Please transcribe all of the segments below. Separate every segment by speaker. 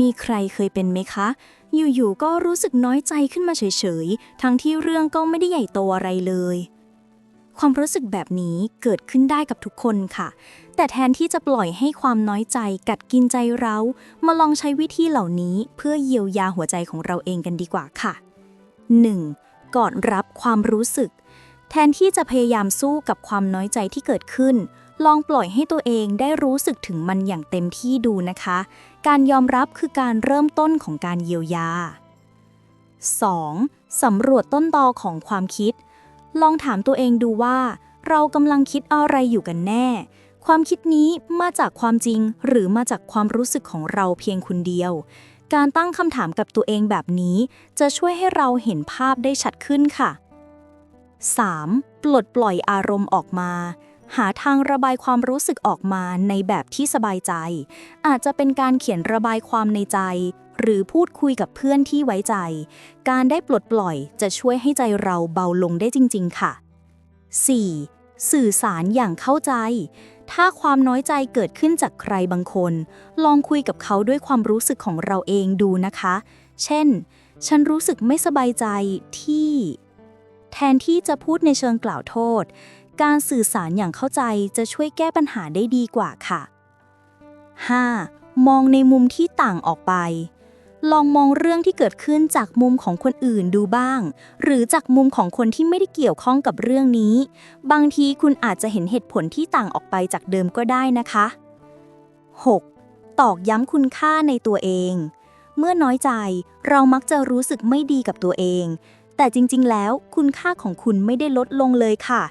Speaker 1: มีใครเคยเป็นไหมคะ อยู่ๆก็รู้สึกน้อยใจขึ้นมาเฉยๆ ทั้งที่เรื่องก็ไม่ได้ใหญ่โตอะไรเลย ความรู้สึกแบบนี้เกิดขึ้นได้กับทุกคนค่ะ แต่แทนที่จะปล่อยให้ความน้อยใจกัดกินใจเรา มาลองใช้วิธีเหล่านี้เพื่อเยียวยาหัวใจของเราเองกันดีกว่าค่ะ 1. ก่อนรับความรู้สึก แทนที่จะพยายามสู้กับความน้อยใจที่เกิดขึ้น ลองปล่อยให้ตัวเองได้รู้สึกถึงมันอย่างเต็มที่ดูนะคะ การยอมรับคือการเริ่มต้นของการเยียวยา 2. สำรวจต้นตอของความคิด ลองถามตัวเองดูว่า เรากำลังคิดอะไรอยู่กันแน่ ความคิดนี้มาจากความจริงหรือมาจากความรู้สึกของเราเพียงคนเดียว การตั้งคำถามกับตัวเองแบบนี้ จะช่วยให้เราเห็นภาพได้ชัดขึ้นค่ะ 3. ปลดปล่อยอารมณ์ออกมา หาทางระบายความรู้สึกออกมาในแบบที่สบายใจ อาจจะเป็นการเขียนระบายความในใจ หรือพูดคุยกับเพื่อนที่ไว้ใจ การได้ปลดปล่อยจะช่วยให้ใจเราเบาลงได้จริง ๆ ค่ะ 4. สื่อสารอย่างเข้าใจ ถ้าความน้อยใจเกิดขึ้นจากใครบางคน ลองคุยกับเขาด้วยความรู้สึกของเราเองดูนะคะ เช่น ฉันรู้สึกไม่สบายใจที่ แทนที่จะพูดในเชิงกล่าวโทษ การสื่อสารอย่างเข้าใจจะช่วยแก้ปัญหาได้ดีกว่าค่ะ 5. มองในมุมที่ต่างออกไป ลองมองเรื่องที่เกิดขึ้นจากมุมของคนอื่นดูบ้าง หรือจากมุมของคนที่ไม่ได้เกี่ยวข้องกับเรื่องนี้ บางทีคุณอาจจะเห็นเหตุผลที่ต่างออกไปจากเดิมก็ได้นะคะ 6. ตอกย้ำคุณค่าในตัวเอง เมื่อน้อยใจเรามักจะรู้สึกไม่ดีกับตัวเอง แต่จริง ๆ แล้วคุณค่าของคุณไม่ได้ลดลงเลยค่ะ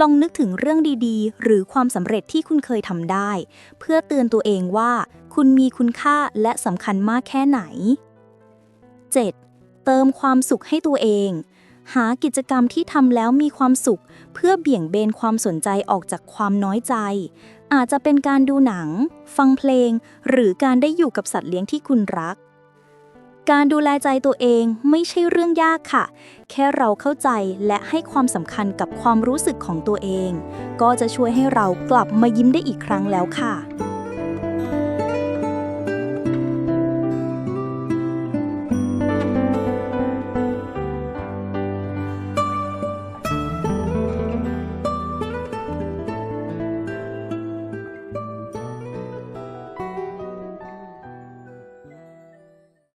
Speaker 1: ลองนึกถึงเรื่องดีๆ หรือความสำเร็จที่คุณเคยทำได้ เพื่อเตือนตัวเองว่า คุณมีคุณค่าและสำคัญมากแค่ไหน 7. เติมความสุขให้ตัวเอง หากิจกรรมที่ทำแล้วมีความสุข เพื่อเบี่ยงเบนความสนใจออกจากความน้อยใจ อาจจะเป็นการดูหนัง ฟังเพลง หรือการได้อยู่กับสัตว์เลี้ยงที่คุณรัก การดูแลใจตัวเองไม่ใช่เรื่องยากค่ะ แค่เราเข้าใจและให้ความสำคัญกับความรู้สึกของตัวเอง ก็จะช่วยให้เรากลับมายิ้มได้อีกครั้งแล้วค่ะ